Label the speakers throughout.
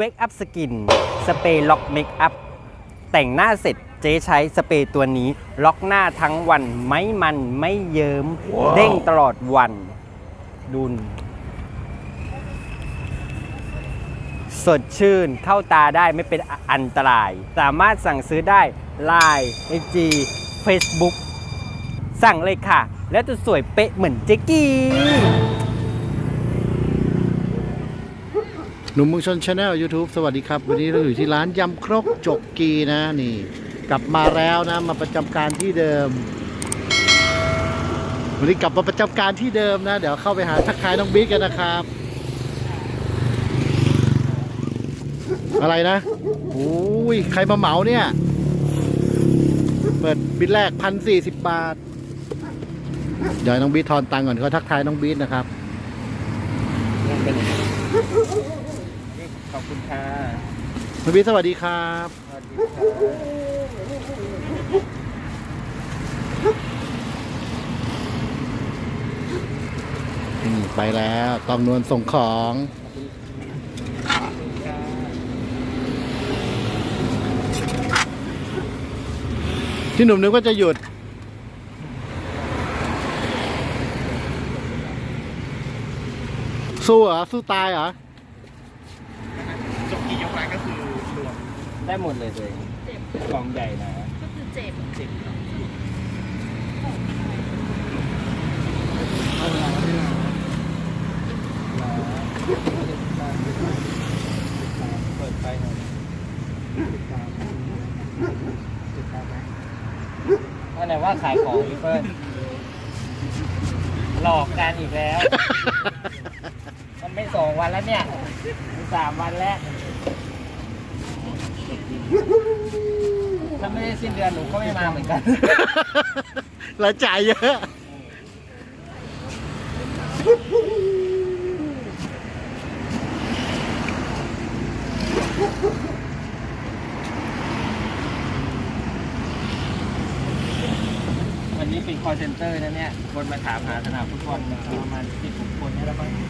Speaker 1: Wake Up Skin สเปรย์ล็อกเมคอัพแต่งหน้าเสร็จเจ๊ใช้สเปรย์ตัวนี้ ล็อกหน้าทั้งวันไม่มันไม่เยิ้มเด้งตลอดวัน ดุนสดชื่นเข้าตาได้ไม่เป็นอันตราย สามารถสั่งซื้อได้ Line IG Facebook สั่งเลยค่ะ แล้วจะสวยเป๊ะเหมือนเจ๊กี้
Speaker 2: หนุ่มเมืองชนชาแนล YouTube สวัสดีครับ วันนี้เราอยู่ที่ร้านยำครกจกกีนะนี่ กลับมาแล้วนะ มาประจำการที่เดิม วันนี้กลับมาประจำการที่เดิมนะ เดี๋ยวเข้าไปหาทักทายน้องบิ๊กกันนะครับ อะไรนะโอ้ยใครมาเหมาเนี่ย เปิดบินแรกพันสี่สิบบาท เดี๋ยวให้น้องบิ๊กทอนตังก่อนเขาทักทายน้องบิ๊กนะครับ
Speaker 1: ขอบคุณค่ะ
Speaker 2: น้องบิ๊กสวัสดีครับ
Speaker 1: สวัสดีค่ะ
Speaker 2: อืมไปแล้วตองนวลส่งของที่หนุ่มนึกว่าจะหยุด สู้เหรอ สู้ตายเหรอ
Speaker 3: จบกี่ยกแรกก็คือรวม
Speaker 1: ได้หมดเลยตัวเองกล่องใหญ่นะ
Speaker 4: ก็คือเจ็บ
Speaker 1: สิบ
Speaker 3: เอาเวลาไม่นาน
Speaker 1: เปิดไฟหน่อย
Speaker 3: ติดตามติดตามไหม
Speaker 1: ว่าไหนว่าขายของพี่เปิ้ลหลอกกันอีกแล้ว มันไม่สองวันแล้วเนี่ยมันสามวันแล้ว ถ้าไม่ได้สิ้นเดือนหนูก็ไม่มาเหมือนกัน
Speaker 2: แล้วจ่ายเยอะ
Speaker 1: วันนี้เป็นคอเซ็นเตอร์นะเนี่ย คนมาถามหาสนามฟุตบอลประมาณสิบคนนี่แล้วบ้างได้ไ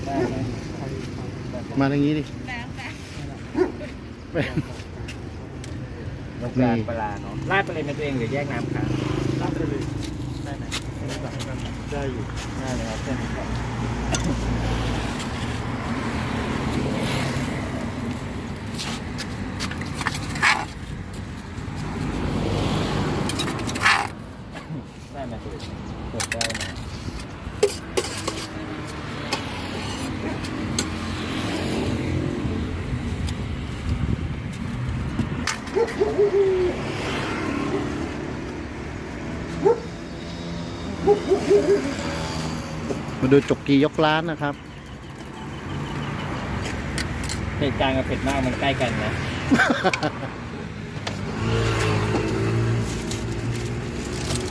Speaker 1: ห ม
Speaker 2: มาทางนี้ดิ
Speaker 4: แล้วแต่
Speaker 1: นกกลางปลาเนาะลาดไปเลยเป็นตัวเองหรือแยกน้ำครับ
Speaker 3: รับไปเลย
Speaker 1: ได้ไหม
Speaker 3: ได้อยู่
Speaker 1: ได้เลยครับเส้นนี้ก่อนได้ไหมตัวเปิดได้ไหม
Speaker 2: มา ดูจกกียกร้านนะครับ
Speaker 1: เหตุการณ์กับเผ็ดมากมันใกล้กันนะ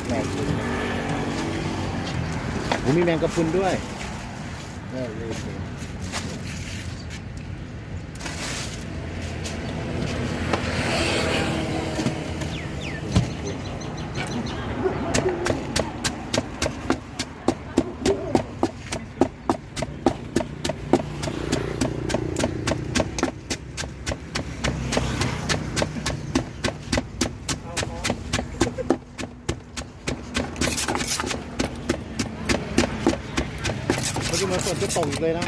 Speaker 1: แหม
Speaker 2: ผมมีแมงกะพรุนด้วย
Speaker 1: เลิกเลย
Speaker 2: เมื่อกี้มาฝนจะ ตกเลยนะ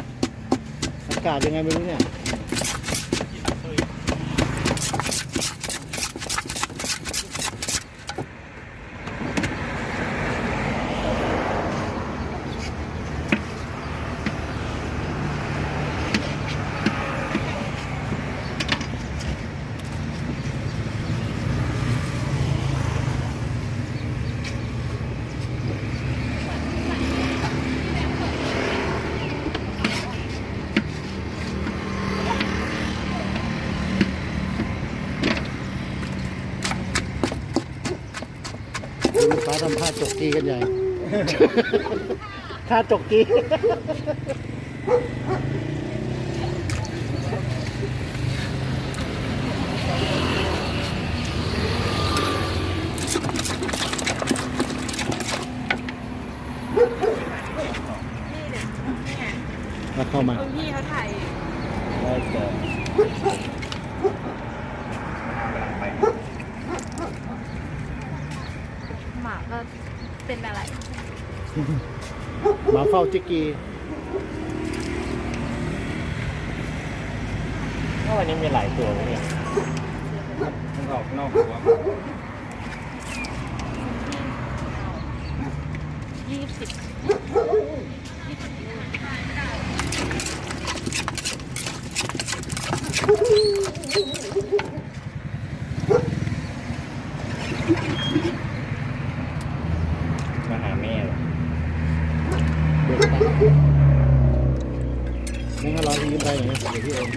Speaker 2: อากาศยังไงไม่รู้เนี่ย จกกีกันใหญ่ ท่าจกกี แล้วเข้ามา
Speaker 4: คุณพี่เขาถ่าย
Speaker 1: ได้เจอ
Speaker 4: หมาก็เป็นอะไร
Speaker 2: มา เฝ้าจิกกี
Speaker 1: วันนี้มีหลายตัวเลยเนี่ยมันออกนอกตัว
Speaker 4: ยี่สิบ
Speaker 1: มาหาแม่เลย
Speaker 2: เบิกตังค์นี่ห้าร้อยที่ยืมไปอย่างเงี้ยเดี๋ยวพี่โอน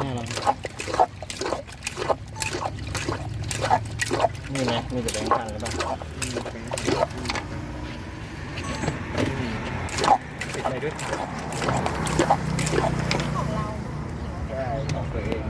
Speaker 2: ห้าร้อย
Speaker 1: นี่นะมีแต่แบงค์พันหรือเปล่าติดอะไรด้วยของเราใช่ของตัวเอง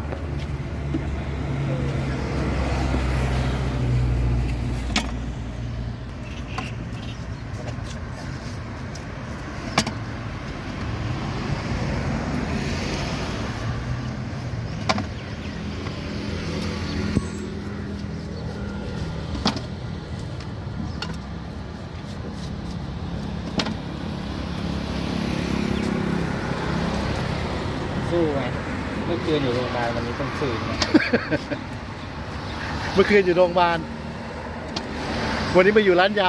Speaker 1: สู้ไงเมื่อ คืนอยู่โรงพยาบาลวันนี้ต้องฝืนไง
Speaker 2: เมื่อคืนอยู่โรงพยาบาล วันนี้มาอยู่ร้านย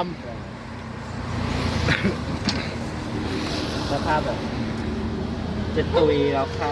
Speaker 1: สภาพแบบจะตุยแล้วค่ะ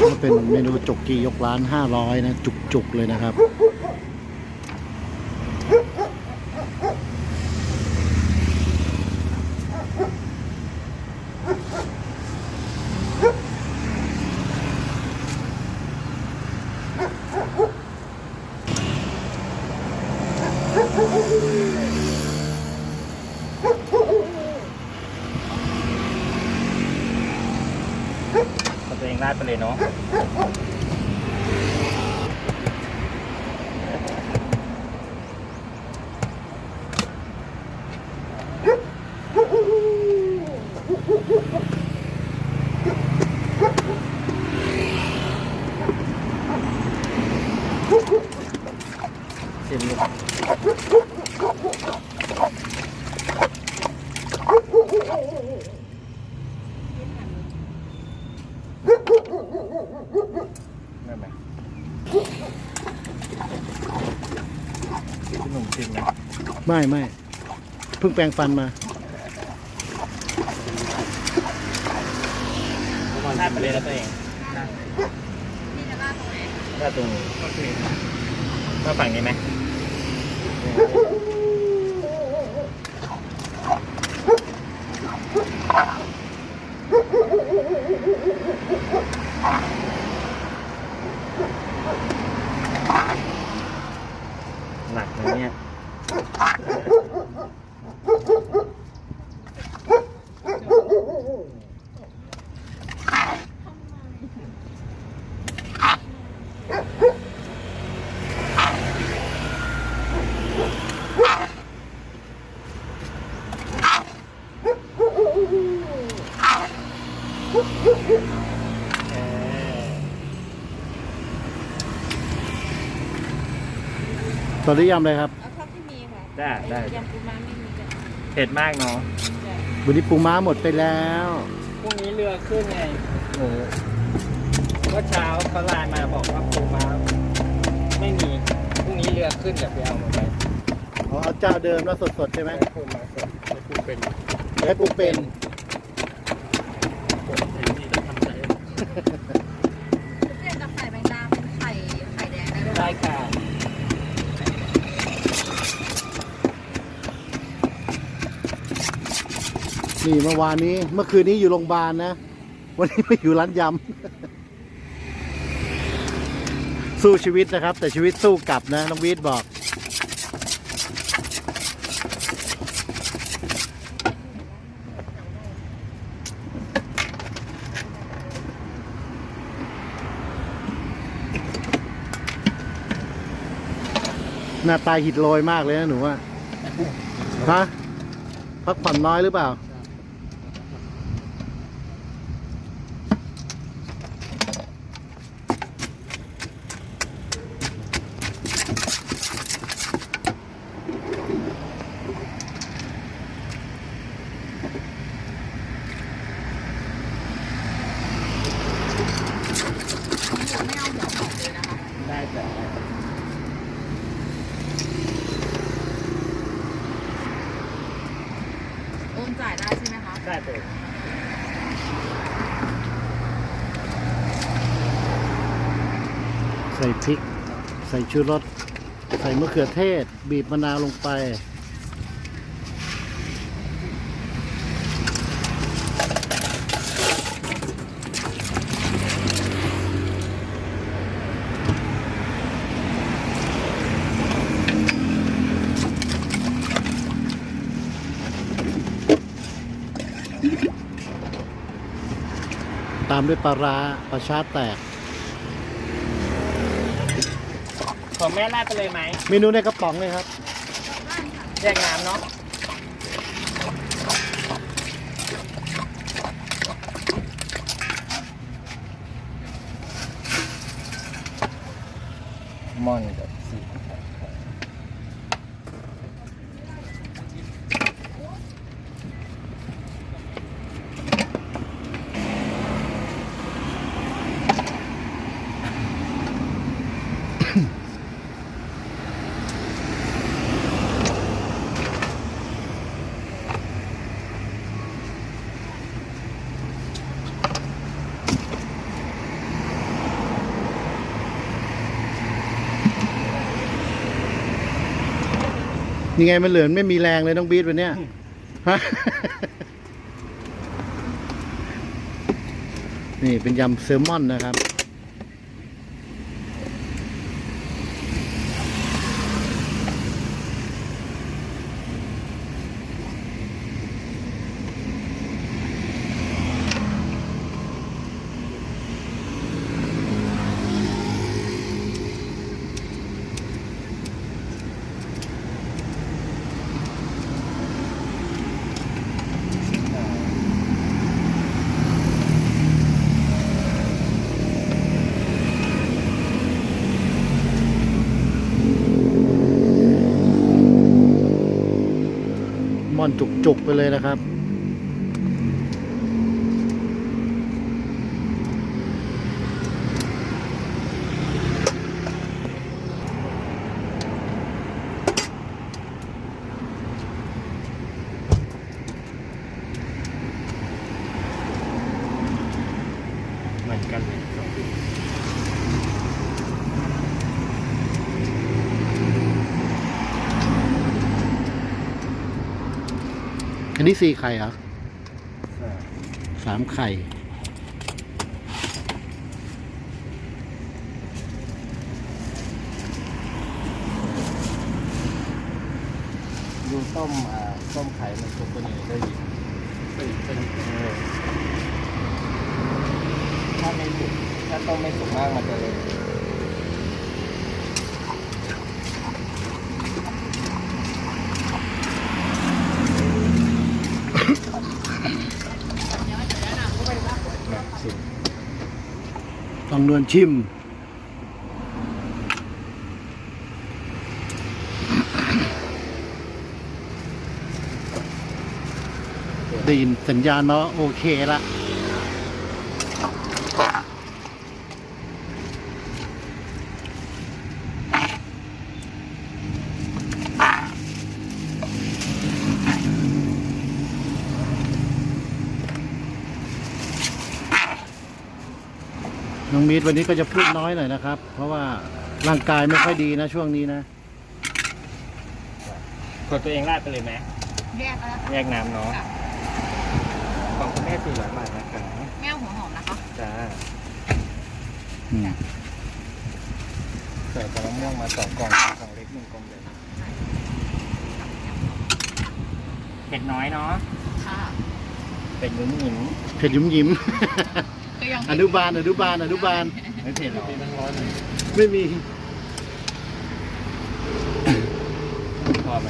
Speaker 2: ก็เป็นเมนูจกกียกร้านห้าร้อยนะ จุกๆเลยนะครับ
Speaker 1: เอาตัวเองราดไปเลยเนาะชิมดู ได้ไหมพี่หนุ่มชิมนะ
Speaker 2: ไม่ไม่เพิ่งแปลงฟันมา
Speaker 1: ได้ไปเลยนะตัวเอง
Speaker 4: นี่จะลาดตรงนี้
Speaker 1: ถ้าฝั่งนี้ไหม
Speaker 2: ตอนนี้ยำเลยครับ
Speaker 4: เอาเท่าที่มีค่ะ
Speaker 1: ได้ได้
Speaker 4: ยำปูม้าไม่มีจ้ะ
Speaker 1: เผ็ดมากเนาะ
Speaker 2: วันนี้ปูม้าหมดไปแล้ว
Speaker 1: พรุ่งนี้เรือขึ้นไงหนูเมื่อเช้าเขาไลน์มาบอกว่าปูม้าไม่มีพรุ่งนี้เรือขึ้นเดี๋ยวไปเอามาไป
Speaker 2: อ๋อเอาเจ้าเดิมแล้วสดๆใช่ไหม
Speaker 1: ปูม้าสดให้ปูเป็น
Speaker 2: ใช้ปูเป็น
Speaker 1: ผมเห็นนี่จะทำใจ
Speaker 2: นี่เมื่อวานนี้เมื่อคืนนี้อยู่โรงพยาบาลนะ วันนี้ไปอยู่ร้านยำ สู้ชีวิตนะครับ แต่ชีวิตสู้กลับนะน้องวีทบอก หน้าตาหิดโรยมากเลยนะหนูว่าฮะพักผ่อนน้อยหรือเปล่า
Speaker 4: ไม่เอาหัวหอมเลยนะคะ
Speaker 1: ได้จ้ะ
Speaker 4: โอน จ่ายได้ใช่ไหมคะ
Speaker 1: ได้เลย
Speaker 2: ใส่พริก ใส่ชูรส ใส่มะเขือเทศ บีบมะนาวลงไป ตามด้วยปลาร้าปลาชาแตก
Speaker 1: ของแม่ราดไปเลยไหม
Speaker 2: เมนูในกระป๋องเลยครับ
Speaker 1: แยกน้ำเนาะม่อน
Speaker 2: ยังไงมันเหลือนไม่มีแรงเลยน้องบีทวันเนี้ยฮะนี่เป็นยำแซลมอนนะครับ จุกๆไปเลยนะครับ
Speaker 1: เหมือนกันเลยสองที่
Speaker 2: อันนี้สี่ไข่เหรอสามไข่
Speaker 1: ดูต้มอ่าต้มไข่มันสุกเป็นยังไงได้ดีเป็นเป็นเออถ้าไม่สุกถ้าต้มไม่สุกมากมันจะเลย
Speaker 2: ต้องนวลชิม ได้ยินสัญญาณมาว่าโอเคละ มีดวันนี้ก็จะพูดน้อยหน่อยนะครับ เพราะว่าร่างกายไม่ค่อยดีนะช่วงนี้นะ
Speaker 1: กดตัวเองราดไปเลยไหม
Speaker 4: แยกแล้ว
Speaker 1: แยกน้ำเนาะ
Speaker 4: ค่ะ
Speaker 1: ของคุณแม่สี่ร้อยบาทนะคะ
Speaker 4: แม่เอาหัวหอมนะคะ
Speaker 1: จ้า
Speaker 2: อืม
Speaker 1: ใส่ปลาม่วงมาสองกล่องกล่องเล็กหนึ่งกล่องใหญ่เผ็ดน้อยเนาะ
Speaker 4: ค่ะ
Speaker 1: เป็ดหนุ่มหนิม
Speaker 2: เผ็ดยิ้มยิ้ม
Speaker 4: ก็ยัง
Speaker 2: อนุบาลอนุบาลอนุบาล
Speaker 1: ไม่เผ็ดหรอก
Speaker 2: ไม่มี
Speaker 1: พอไหม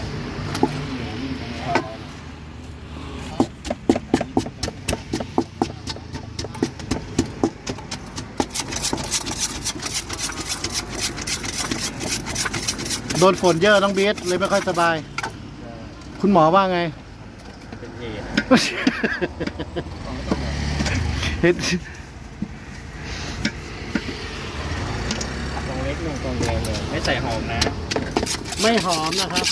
Speaker 2: โดนฝนเยอะน้องเบสเลยไม่ค่อยสบาย คุณหมอว่าไง
Speaker 1: เป็นเอด
Speaker 2: เห็น
Speaker 1: ก ลงกหนึ่งกล่องเลยไม่ใส่หอมนะ
Speaker 2: ไม่หอมนะครับ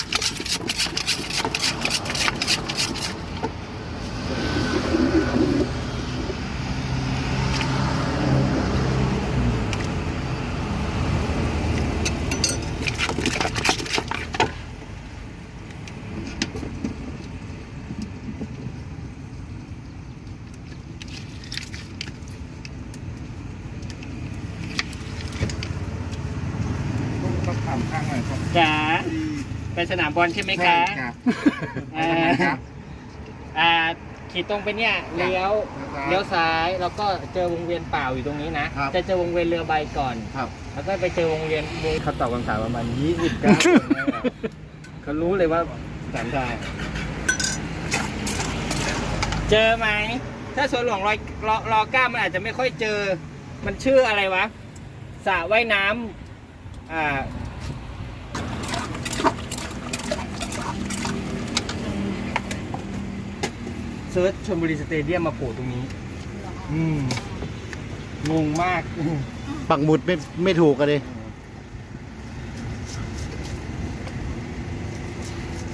Speaker 3: ต้องทำข้างหน่อยครับ
Speaker 1: จ๋าไปสนามบอลใช่ไหมคะ
Speaker 3: ครับ
Speaker 1: อ่าอ่าขี่ตรงไปเนี่ยเลี้ยวเลี้ยวซ้ายแล้วก็เจอวงเวียนเปล่าอยู่ตรงนี้นะ
Speaker 3: ครับ
Speaker 1: จะเจอวงเวียนเรือใบก่อน
Speaker 3: ครับ
Speaker 1: แล้วก็ไปเจอวงเวียนวงเขาตอบคำถามประมาณยี่สิบเก้าคนแน่อะเขารู้เลยว่าสามทางเจอไหม ถ้าสวนหลวงรอยรอรอเก้ามันอาจจะไม่ค่อยเจอ มันชื่ออะไรวะสระว่ายน้ำอ่า เซิร์ชชลบุรีสเตเดียมมาโผล่ตรงนี้ อืมงงมาก
Speaker 2: ปักหมุดไม่ไม่ถูกกันเลย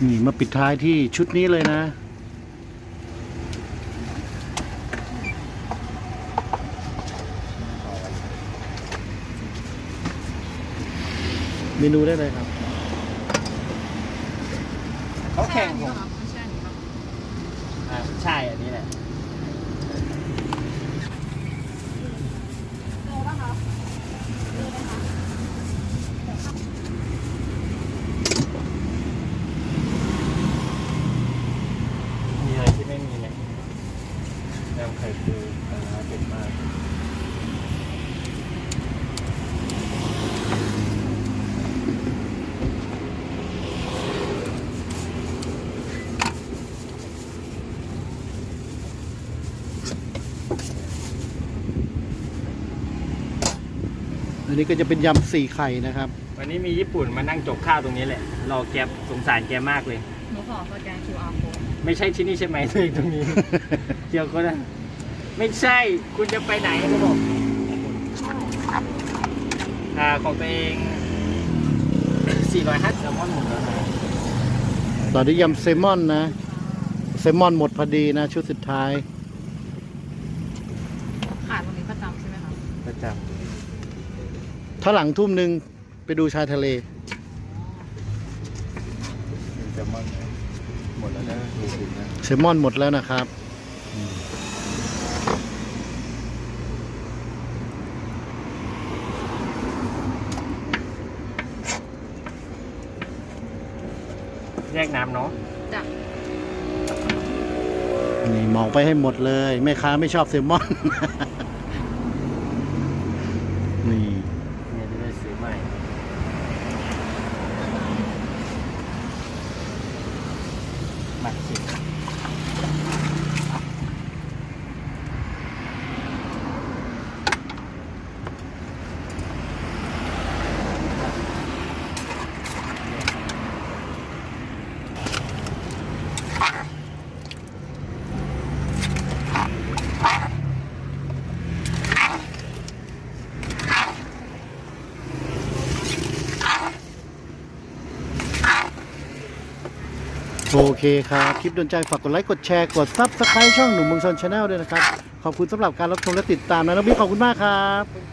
Speaker 2: นี่มาปิดท้ายที่ชุดนี้เลยนะ เมนูได้เลยครับ
Speaker 1: เขาแข่งผม
Speaker 4: ไม่ใช่อันนี้ปะ
Speaker 1: อ่า ใช่อันนี้แหละ
Speaker 4: โลป่ะคะโลป่ะคะ
Speaker 1: มีอะไรที่ไม่มีไหมยำไข่ปูปลาร้าเผ็ดมาก
Speaker 2: นนี้ก็จะเป็นยำสี่ไข่นะครับ
Speaker 1: วันนี้มีญี่ปุ่นมานั่งจกข้าวตรงนี้แหละ รอแกสงสารแกมากเลย
Speaker 4: หนูขอสแกน QR code
Speaker 1: ไม่ใช่ที่นี่ใช่ไหมที่ตรงนี้เจียวก็ได้ไม่ใช่คุณจะไปไหนเขาบอกอ่าของตัวเอง450แซลมอนหมดแล้วนะ
Speaker 2: ตอนนี้ยำเซลมอนนะเซลมอนหมดพอดีนะ ชุดสุดท้าย
Speaker 4: ขายตรงนี้ประจำใช่ไหมคะ
Speaker 1: ครับ
Speaker 2: ถ้าหลังทุ่มหนึ่งไปดูชายทะเล
Speaker 3: มีแซลมอนไหมหมดแล้วนะดูสินะ
Speaker 2: เซลมอนหมดแล้วนะครับ
Speaker 1: แยกน้ำเนาะ
Speaker 4: จ้ะ
Speaker 2: นี่เหมาไปให้หมดเลย แม่ค้าไม่ชอบเซลมอนนี่
Speaker 1: เนี่ยจะได้ซื้อใหม่ มาสิ
Speaker 2: โอเคครับ คลิปโดนใจฝากกดไลค์ กดแชร์ กดซับสไครต์ช่องหนุ่มเมืองชนชาแนลด้วยนะครับ ขอบคุณสำหรับการรับชมและติดตามนะน้องบิ๊กขอบคุณมากครับ